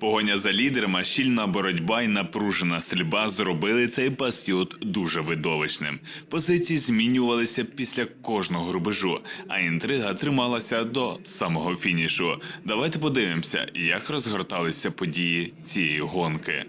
Погоня за лідерами, щільна боротьба і напружена стрільба зробили цей пасіот дуже видовищним. Позиції змінювалися після кожного рубежу, а інтрига трималася до самого фінішу. Давайте подивимося, як розгорталися події цієї гонки.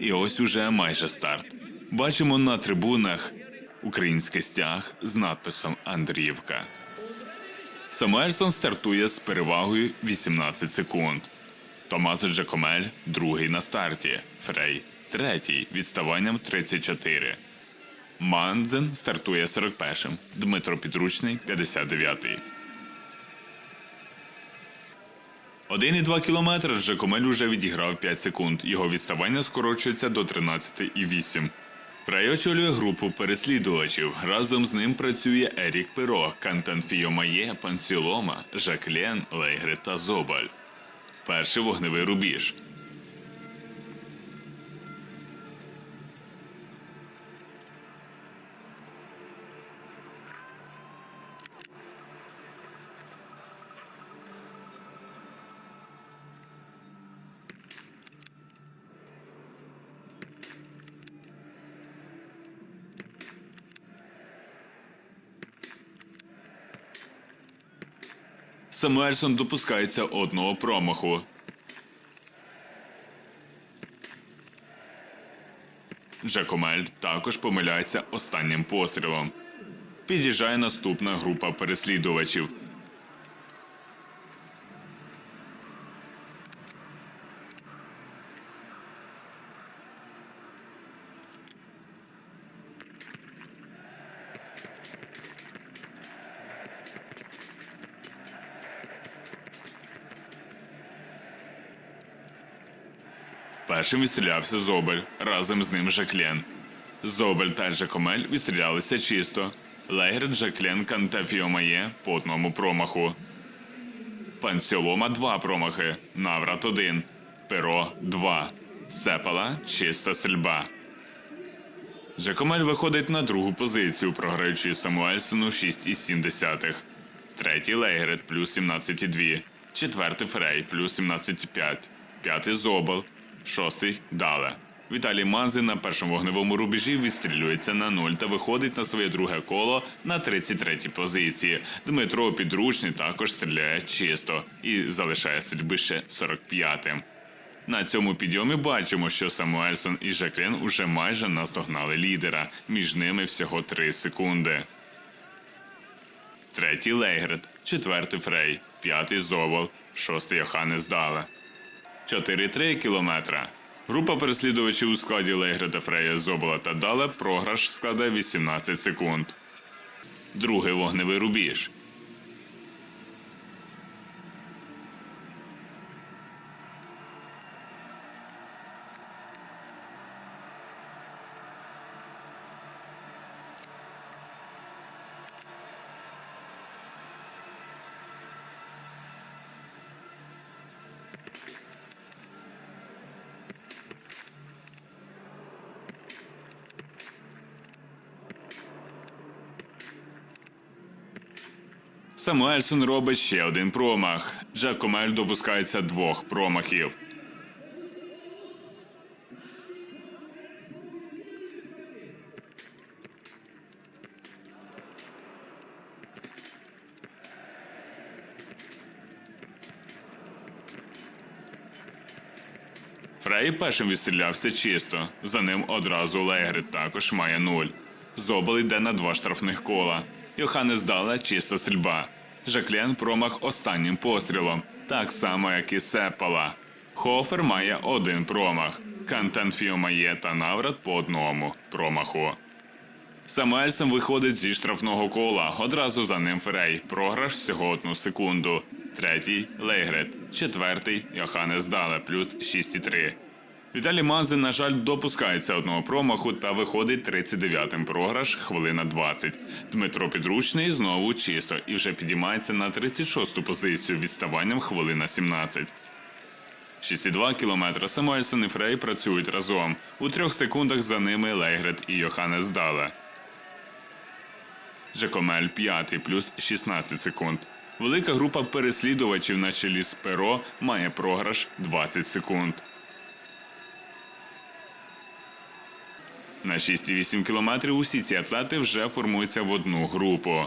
І ось уже майже старт. Бачимо на трибунах український стяг з надписом Андріївка. Самуельсон стартує з перевагою 18 секунд. Томасо Джакомель другий на старті. Фрей третій відставанням 34. Мандзен стартує 41-м. Дмитро Підручний 59-й. 1,2 кілометри Жакомель уже відіграв 5 секунд. Його відставання скорочується до 13,8. Фрей очолює групу переслідувачів. Разом з ним працює Ерік Перо, Кантан Фіомає, Пансілома, Жаклен, Лейгре та Зобаль. Перший вогневий рубіж. Самуельсон допускається одного промаху. Жакомель також помиляється останнім пострілом. Під'їжджає наступна група переслідувачів. Першим відстрілявся Зобель, разом з ним Жаклен. Зобель та Жакомель відстрілялися чисто. Легер, Жаклен, Кантафіомає по одному промаху. Пансіолома два промахи. Наврат один. Перо два. Сепала чиста стрільба. Жакомель виходить на другу позицію, програючи Самуельсону 6,7. Третій Лейгрет плюс 17,2. Четвертий Фрей плюс 17,5. П'ятий Зобел. Шостий Дале. Віталій Манзи на першому вогневому рубежі відстрілюється на нуль та виходить на своє друге коло на 33-й позиції. Дмитро Підручний також стріляє чисто і залишає стрільби ще 45-м. На цьому підйомі бачимо, що Самуельсон і Жаклен уже майже наздогнали лідера. Між ними всього 3 секунди. Третій Лейгрет, четвертий Фрей, п'ятий Зовол, шостий Йоханнес Дале. 4,3 кілометра. Група переслідувачів у складі Лейграда Фрея Зобола та Дала програш складає 18 секунд. Другий вогневий рубіж. Самуельсон робить ще один промах. Жакомель допускається двох промахів. Фрей першим відстрілявся чисто. За ним одразу Легрит також має нуль. Зобол йде на два штрафних кола. Йоханнес Дала чиста стрільба. Жаклен промах останнім пострілом, так само, як і Сепала. Хофер має один промах. Кантанфіо має та Наврат по одному промаху. Самуельсон виходить зі штрафного кола. Одразу за ним Фрей. Програш всього одну секунду. Третій Лейгрет. Четвертий Йоханнес Дале плюс 6,3. Віталій Манзин, на жаль, допускається одного промаху та виходить 39-м програш, хвилина 20. Дмитро Підручний знову чисто і вже підіймається на 36-ту позицію відставанням хвилина 17. 6,2 кілометра Самуельсон і Фрей працюють разом. У трьох секундах за ними Лейгрет і Йоханнес Дале. Жакомель 5 плюс 16 секунд. Велика група переслідувачів на чолі з перо має програш 20 секунд. На 6,8 кілометрів усі ці атлети вже формуються в одну групу.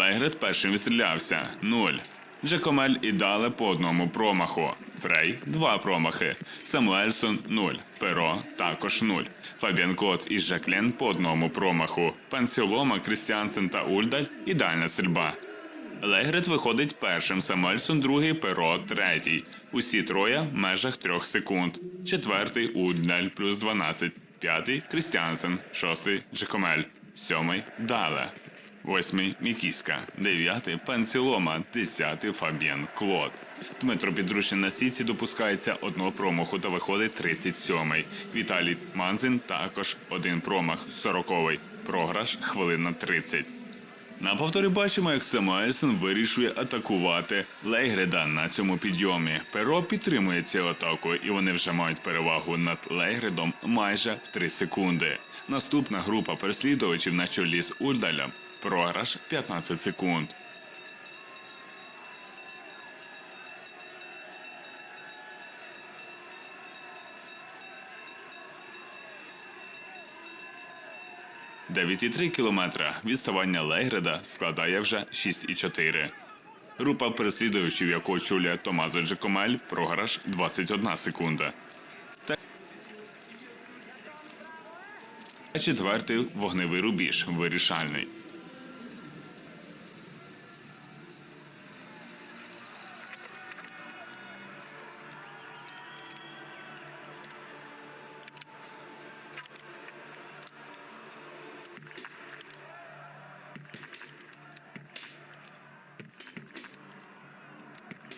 Легрет першим відстрілявся 0. Джекомель і Дале по одному промаху. Фрей два промахи. Самуельсон 0. Перо також 0. Фабіан Клод і Жаклен по одному промаху. Пансіолома, Крістіансен та Ульдаль ідеальна стрільба. Легрет виходить першим, Самуельсон другий, Перо третій. Усі троє в межах трьох секунд. Четвертий Ульдаль плюс 12. П'ятий Крістіансен. Шостий Джекомель. Сьомий Дале. Восьмий Мікіська, дев'ятий Пансілома, десятий Фабіан Клод. Дмитро Підрушин на сіці допускається одного промаху та виходить 37-й. Віталій Манзин також один промах, 40-й. Програш хвилина 30. На повторі бачимо, як Самуельсон вирішує атакувати Лейгреда на цьому підйомі. Перо підтримує цю атаку, і вони вже мають перевагу над Лейгредом майже в 3 секунди. Наступна група переслідувачів на чолі з Ульдалем. Програш 15 секунд. Дев'ять і три кілометра. Відставання Лейгреда складає вже 6,4. Група переслідувачів, яку очолює Томазо Джекомель, програш 21 секунда. Четвертий вогневий рубіж вирішальний.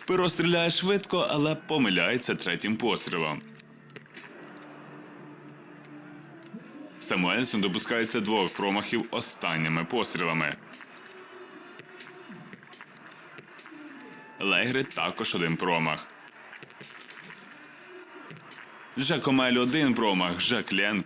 Перо стріляє швидко, але помиляється третім пострілом. Самуельсон допускається двох промахів останніми пострілами. Легри також один промах. Жакомель один промах. Жаклен.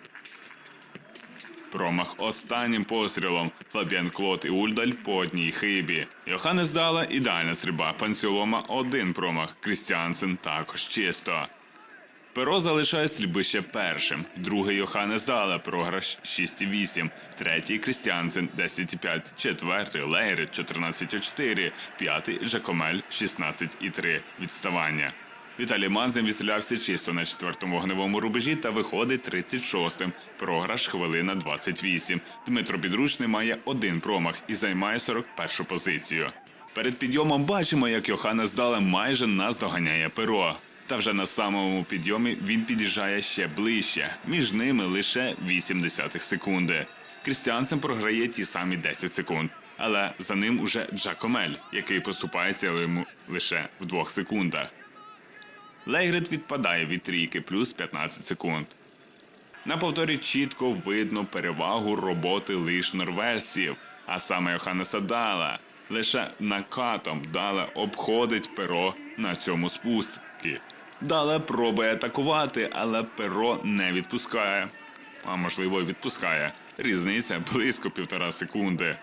Промах останнім пострілом. Фабіан Клод і Ульдаль по одній хибі. Йоханнес Дала ідеальна стрільба. Пансіолома один промах. Крістіансен також чисто. Перо залишає стрільбище першим. Другий Йоханнес Дала, програш 6,8. Третій Крістіансен 10,5. Четвертий Лейрит 14,4. П'ятий Жакомель 16,3. Відставання. Віталій Манзин відстрілявся чисто на четвертому вогневому рубежі та виходить 36-м. Програш хвилина 28. Дмитро Підручний має один промах і займає 41-шу позицію. Перед підйомом бачимо, як Йоханнес Дала майже наздоганяє перо. Та вже на самому підйомі він під'їжджає ще ближче. Між ними лише 8 десятих секунди. Крістіансен програє ті самі 10 секунд. Але за ним уже Джакомель, який поступається йому лише в двох секундах. Лейгрид відпадає від трійки плюс 15 секунд. На повторі чітко видно перевагу роботи лиш норвежців, а саме Йоханнеса Дала. Лише накатом Дала обходить перо на цьому спуску. Дала пробує атакувати, але перо не відпускає. А можливо, відпускає. Різниця близько півтора секунди.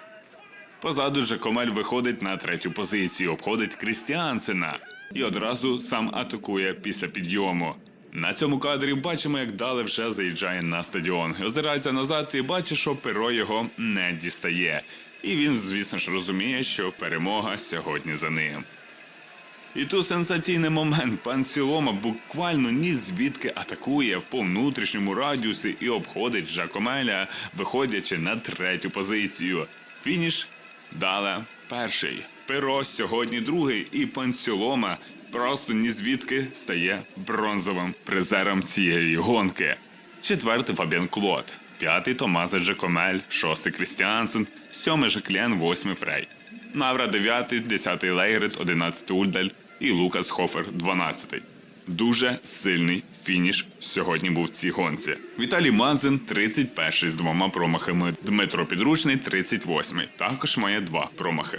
Позаду же Комель виходить на третю позицію, обходить Крістіансена і одразу сам атакує після підйому. На цьому кадрі бачимо, як Дале вже заїжджає на стадіон. Озирається назад і бачить, що перо його не дістає. І він, звісно ж, розуміє, що перемога сьогодні за ним. І тут сенсаційний момент. Пан Сілома буквально ні звідки атакує по внутрішньому радіусі і обходить Жакомеля, виходячи на третю позицію. Фініш Дала перший. Перо сьогодні другий, і пан Сілома просто ні звідки стає бронзовим призером цієї гонки. Четвертий Фабіан Клод, п'ятий Томазо Джекомель, шостий Крістіансен, сьомий Жаклен, восьмий Фрей. Навра дев'ятий, десятий Лейгрид, одинадцятий Ульдаль, і Лукас Хофер 12. Дуже сильний фініш сьогодні був в цій гонці. Віталій Мазин 31 з двома промахами. Дмитро Підручний 38 також має два промахи.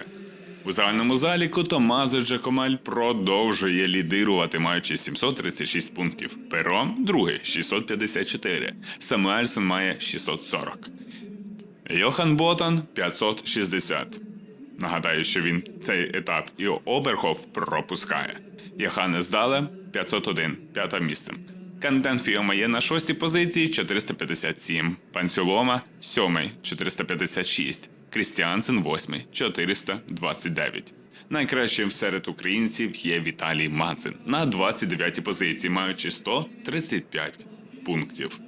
У загальному заліку Томазо Джакомель продовжує лідирувати, маючи 736 пунктів. Перо другий 654. Самуельсон має 640. Йохан Ботан 560. Нагадаю, що він цей етап і Оберхоф пропускає. Яханес Дале 501, п'яте місце. Кантен Фіомає на шостій позиції 457. Пансюлома сьомий 456. Крістіансен восьмий 429. Найкращим серед українців є Віталій Мацин на 29-й позиції, маючи 135 пунктів.